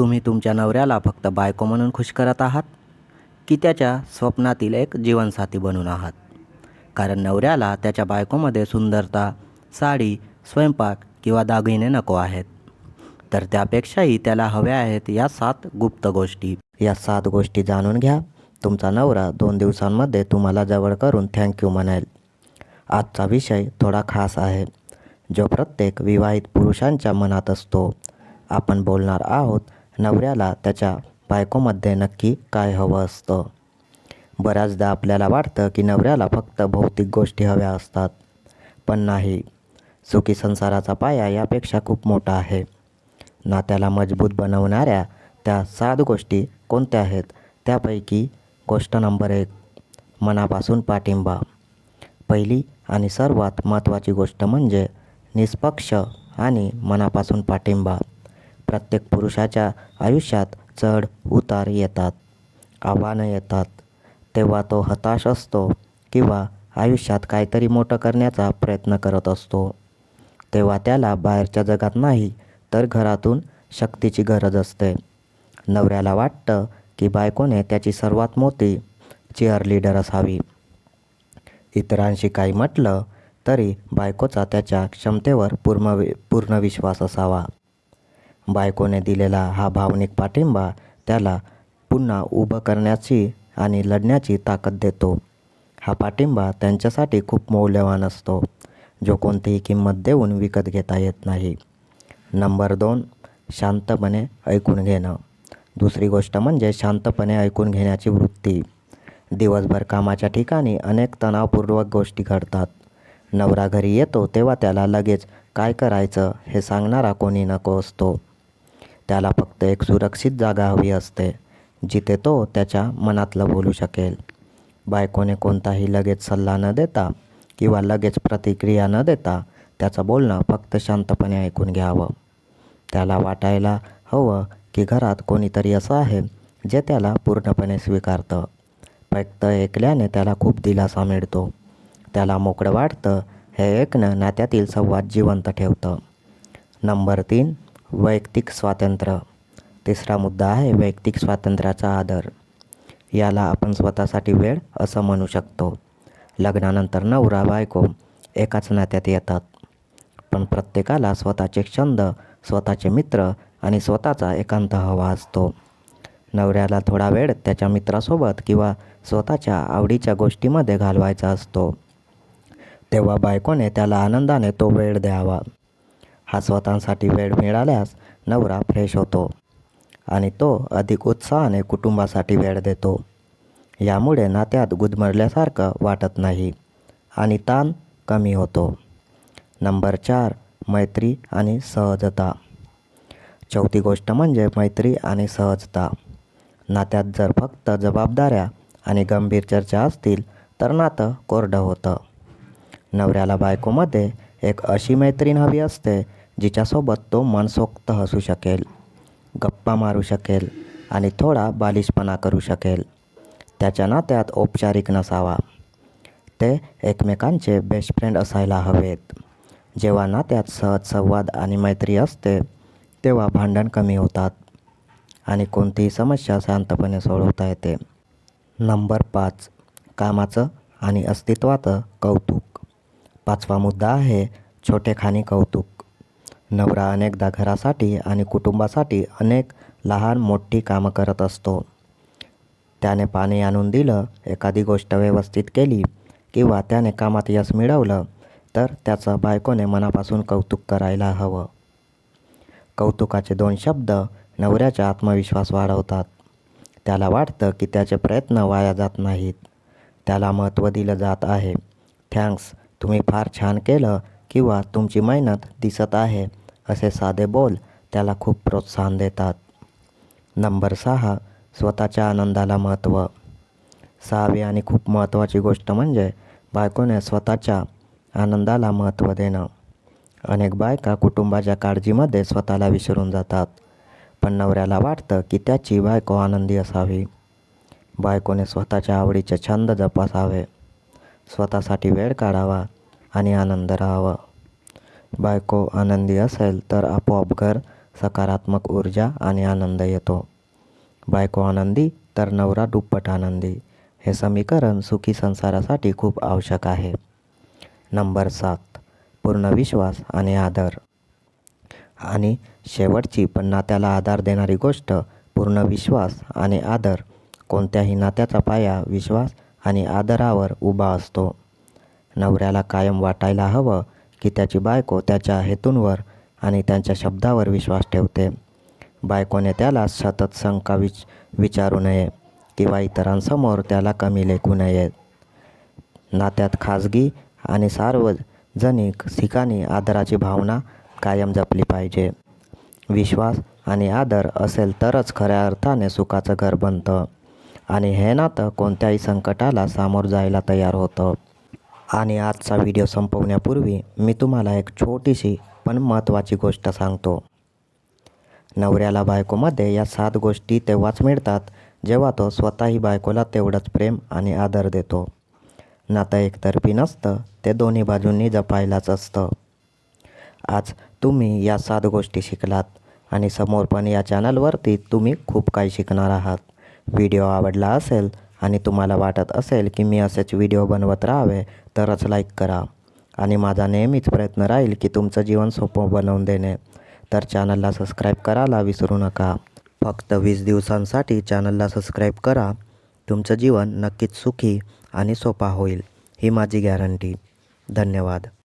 तुम्ही तुमच्या नवऱ्याला फक्त बायको म्हणून खुश करत आहात? की त्याच्या स्वप्नातील एक जीवनसाथी बनून आहात? कारण नवऱ्याला त्याच्या बायकोमध्ये सुंदरता साडी स्वयंपाक किंवा दागिने नको आहेत. तर त्यापेक्षाही त्याला हव्या आहेत या सात गुप्त गोष्टी. या सात गोष्टी जाणून घ्या. तुमचा नवरा दोन दिवसांमध्ये तुम्हाला जवळ करून थँक्यू म्हणाल. आजचा विषय थोडा खास आहे. जो प्रत्येक विवाहित पुरुषांच्या मनात असतो. आपण बोलणार आहोत नवऱ्याला त्याच्या बायकोमध्ये नक्की काय हवं असतं? बऱ्याचदा आपल्याला वाटतं की नवऱ्याला फक्त भौतिक गोष्टी हव्या असतात. पण नाही. सुखी संसाराचा पाया यापेक्षा खूप मोठा आहे. नात्याला मजबूत बनवणाऱ्या त्या सात गोष्टी कोणत्या आहेत? त्यापैकी गोष्ट नंबर एक मनापासून पाठिंबा. पहिली आणि सर्वात महत्त्वाची गोष्ट म्हणजे निष्पक्ष आणि मनापासून पाठिंबा. प्रत्येक पुरुषाच्या आयुष्यात चढ उतार येतात आव्हानं येतात. तेव्हा तो हताश असतो किंवा आयुष्यात काहीतरी मोठं करण्याचा प्रयत्न करत असतो. तेव्हा त्याला बाहेरच्या जगात नाही तर घरातून शक्तीची गरज असते. नवऱ्याला वाटतं की बायकोने त्याची सर्वात मोठी चिअर लीडर असावी. इतरांशी काही म्हटलं तरी बायकोचा त्याच्या क्षमतेवर पूर्ण वि पूर्ण विश्वास असावा. बायकोने दिलेला हा भावनिक पाठिंबा त्याला पुन्हा उभं करण्याची आणि लढण्याची ताकद देतो. हा पाठिंबा त्यांच्यासाठी खूप मौल्यवान असतो. जो कोणतीही किंमत देऊन विकत घेता येत नाही. नंबर दोन शांतपणे ऐकून घेणं. दुसरी गोष्ट म्हणजे शांतपणे ऐकून घेण्याची वृत्ती. दिवसभर कामाच्या ठिकाणी अनेक तणावपूर्वक गोष्टी घडतात. नवरा घरी येतो तेव्हा त्याला लगेच काय करायचं हे सांगणारा कोणी नको असतो. त्याला फक्त एक सुरक्षित जागा हवी असते जिथे तो त्याच्या मनातलं बोलू शकेल. बायकोने कोणताही लगेच सल्ला न देता किंवा लगेच प्रतिक्रिया न देता त्याचं बोलणं फक्त शांतपणे ऐकून घ्यावं. त्याला वाटायला हवं की घरात कोणीतरी असं आहे जे त्याला पूर्णपणे स्वीकारतं. फक्त ऐकल्याने त्याला खूप दिलासा मिळतो. त्याला मोकळं वाटतं हे ऐकणं नात्यातील संवाद जिवंत ठेवतं. नंबर तीन वैयक्तिक स्वातंत्र्य. तिसरा मुद्दा आहे वैयक्तिक स्वातंत्र्याचा आदर. याला आपण स्वतःसाठी वेळ असं म्हणू शकतो. लग्नानंतर नवरा बायको एकाच नात्यात येतात. पण प्रत्येकाला स्वतःचे छंद स्वतःचे मित्र आणि स्वतःचा एकांत हवा असतो. नवऱ्याला थोडा वेळ त्याच्या मित्रासोबत किंवा स्वतःच्या आवडीच्या गोष्टीमध्ये घालवायचा असतो. तेव्हा बायकोने त्याला आनंदाने तो वेळ द्यावा. हा स्वतःसाठी वेळ मिळाल्यास नवरा फ्रेश होतो आणि तो अधिक उत्साहाने कुटुंबासाठी वेळ देतो. यामुळे नात्यात गुदमरल्यासारखं वाटत नाही आणि ताण कमी होतो. नंबर चार मैत्री आणि सहजता. चौथी गोष्ट म्हणजे मैत्री आणि सहजता. नात्यात जर फक्त जबाबदाऱ्या आणि गंभीर चर्चा असतील तर नातं कोरडं होतं. नवऱ्याला बायकोमध्ये एक अशी मैत्रीण हवी असते जिच्यासोबत तो मनसोक्त हसू शकेल गप्पा मारू शकेल आणि थोडा बालिशपणा करू शकेल. त्याच्या नात्यात औपचारिक नसावा. ते एकमेकांचे बेस्ट फ्रेंड असायला हवेत. जेव्हा नात्यात सहज संवाद आणि मैत्री असते तेव्हा भांडण कमी होतात आणि कोणतीही समस्या शांतपणे सोडवता येते. नंबर पाच कामाचं आणि अस्तित्वाचं कौतुक. पाचवा मुद्दा आहे छोटेखानी कौतुक. नवरा अनेकदा घरासाठी आणि कुटुंबासाठी अनेक लहान मोठी कामं करत असतो. त्याने पाणी आणून दिलं एखादी गोष्ट व्यवस्थित केली किंवा त्याने कामात यश मिळवलं तर त्याचं बायकोने मनापासून कौतुक करायला हवं. कौतुकाचे दोन शब्द नवऱ्याचा आत्मविश्वास वाढवतात. त्याला वाटतं की त्याचे प्रयत्न वाया जात नाहीत. त्याला महत्त्व दिलं जात आहे. थँक्स तुम्ही फार छान केलं किंवा तुमची मेहनत दिसत आहे. असे साधे बोल त्याला खूप प्रोत्साहन देतात. नंबर सहा स्वतःच्या आनंदाला महत्त्व सहावी आणि खूप महत्त्वाची गोष्ट म्हणजे बायकोने स्वतःच्या आनंदाला महत्त्व देणं. अनेक बायका कुटुंबाच्या काळजीमध्ये स्वतःला विसरून जातात पण नवऱ्याला वाटतं की त्याची बायको आनंदी असावी. बायकोने स्वतःच्या आवडीचे छंद जपासावे. स्वतःसाठी वेळ काढावा आणि आनंद राहावा. बायको आनंदी असेल तर आपोआप घर सकारात्मक ऊर्जा आणि आनंद येतो. बायको आनंदी तर नवरा दुप्पट आनंदी. हे समीकरण सुखी संसारासाठी खूप आवश्यक आहे. नंबर सात. पूर्ण विश्वास आणि आदर. आणि शेवटची पण नात्याला आधार देणारी गोष्ट पूर्ण विश्वास आणि आदर. कोणत्याही नात्याचा पाया विश्वास आणि आदरावर उभा असतो. नवऱ्याला कायम वाटायला हवं की त्याची बायको त्याच्या हेतूंवर आणि त्यांच्या शब्दावर विश्वास ठेवते. बायकोने त्याला सतत शंका विच विचारू नये किंवा इतरांसमोर त्याला कमी लेखू नये. नात्यात खाजगी आणि सार्वजनिक ठिकाणी आदराची भावना कायम जपली पाहिजे. विश्वास आणि आदर असेल तरच खऱ्या अर्थाने सुखाचं घर बनतं. आणि हे नातं कोणत्याही संकटाला सामोरं जायला तयार होतं. आणि आजचा व्हिडिओ संपवण्यापूर्वी मी तुम्हाला एक छोटीशी पण महत्त्वाची गोष्ट सांगतो. नवऱ्याला बायकोमध्ये या सात गोष्टी तेव्हाच मिळतात जेव्हा तो स्वतःही बायकोला तेवढंच प्रेम आणि आदर देतो. नातं एकतर्फी नसतं ते दोन्ही बाजूंनी जपायलाच असतं. आज तुम्ही या सात गोष्टी शिकलात आणि समोर पण या चॅनलवरती तुम्ही खूप काही शिकणार आहात. व्हिडिओ आवडला असेल आणि तुम्हाला वाटत असेल की मी असेच व्हिडिओ बनवत राहावे तरच लाईक करा. आणि माझा नेहमीच प्रयत्न राहील की तुमचं जीवन सोपं बनवून देणे. तर चॅनलला सबस्क्राईब करायला विसरू नका. फक्त वीस दिवसांसाठी चॅनलला सबस्क्राईब करा. तुमचं जीवन नक्कीच सुखी आणि सोपा होईल. ही माझी गॅरंटी धन्यवाद.